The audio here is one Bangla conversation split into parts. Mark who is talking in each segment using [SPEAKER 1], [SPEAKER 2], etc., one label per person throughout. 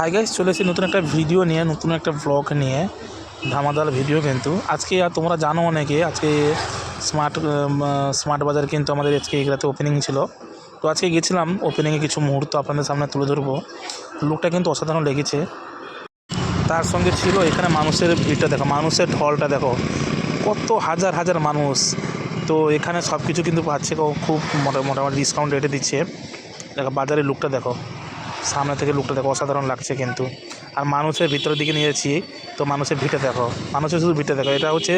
[SPEAKER 1] হাই গাইস চলে এসেছি নতুন একটা ভিডিও নিয়ে, নতুন একটা ব্লগ নিয়ে ধামাদাল ভিডিও কিন্তু। আজকে আর তোমরা জানো অনেকে, আজকে স্মার্ট স্মার্ট বাজার কিন্তু আমাদের আজকে এগুলাতে ওপেনিং ছিল। তো আজকে গেছিলাম ওপেনিংয়ে কিছু মুহূর্ত আপনাদের সামনে তুলে ধরবো। লুকটা কিন্তু অসাধারণ লেগেছে। তার সঙ্গে ছিল এখানে মানুষের ভিড়টা দেখো, মানুষের ঢলটা দেখো। কত হাজার হাজার মানুষ। তো এখানে সব কিছু কিন্তু পাচ্ছে খুব মোটা মোটামুটি ডিসকাউন্ট রেটে দিচ্ছে। দেখো, বাজারের লুকটা দেখো। সামনে থেকে লুকটা দেখো অসাধারণ লাগছে কিন্তু। আর মানুষের ভিতরের দিকে নিয়েছি তো মানুষের ভিড়টা দেখো। মানুষের শুধু ভিড়টা দেখো। এটা হচ্ছে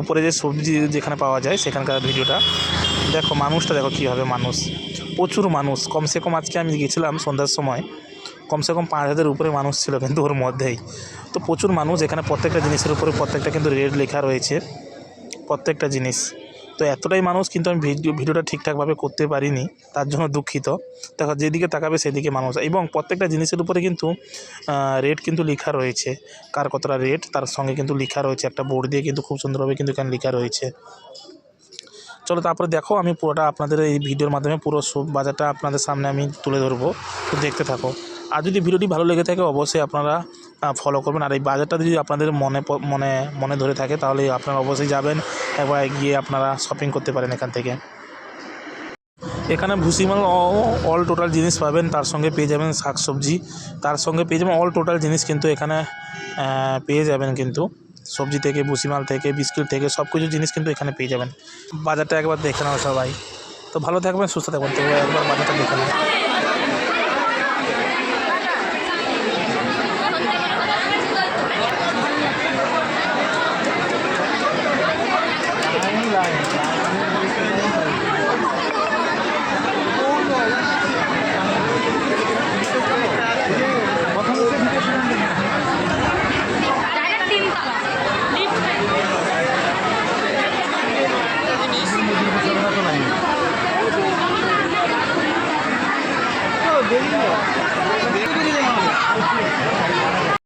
[SPEAKER 1] উপরে যে সবজি যেখানে পাওয়া যায়, সেখানকার ভিডিওটা। দেখো, মানুষটা দেখো কীভাবে মানুষ। প্রচুর মানুষ। কমসে কম আজকে আমি গেছিলাম সন্ধ্যার সময়। কমসে কম পাঁচ হাজার উপরে মানুষ ছিল কিন্তু ওর মধ্যেই। তো প্রচুর মানুষ এখানে প্রত্যেকটা জিনিসের উপরে প্রত্যেকটা কিন্তু রেট লেখা রয়েছে। প্রত্যেকটা জিনিস। তো এতটাই মানুষ কিন্তু আমি ভিডিও, ভিডিওটা ঠিকঠাকভাবে করতে পারিনি, তার জন্য দুঃখিত। দেখো, যেদিকে তাকাবে সেদিকে মানুষ। এবং প্রত্যেকটা জিনিসের উপরে কিন্তু রেট কিন্তু লেখা রয়েছে। কার কতটা রেট তার সঙ্গে কিন্তু লেখা রয়েছে। একটা বোর্ড দিয়ে কিন্তু খুব সুন্দরভাবে কিন্তু এখানে লেখা রয়েছে। চলো, তারপরে দেখো, আমি পুরোটা আপনাদের এই ভিডিওর মাধ্যমে পুরো বাজারটা আপনাদের সামনে আমি তুলে ধরবো। তো দেখতে থাকো। আর যদি ভিডিওটি ভালো লেগে থাকে, অবশ্যই আপনারা ফলো করবেন। আর এই বাজারটা যদি আপনাদের মনে মনে মনে ধরে থাকে, তাহলে আপনারা অবশ্যই যাবেন। একবার গিয়ে আপনারা শপিং করতে পারেন এখান থেকে। এখানে ভুসিমাল অল টোটাল জিনিস পাবেন, তার সঙ্গে পেয়ে যাবেন শাকসবজি তার সঙ্গে পেয়ে যাবেন অল টোটাল জিনিস কিন্তু এখানে পেয়ে যাবেন কিন্তু। সবজি থেকে ভুসিমাল থেকে, বিস্কুট থেকে সব কিছু জিনিস কিন্তু এখানে পেয়ে যাবেন। বাজারটা একবার দেখে নাও সবাই। তো ভালো থাকবেন, সুস্থ থাকবেন। তো একবার বাজারটা দেখে নাও।
[SPEAKER 2] দেখি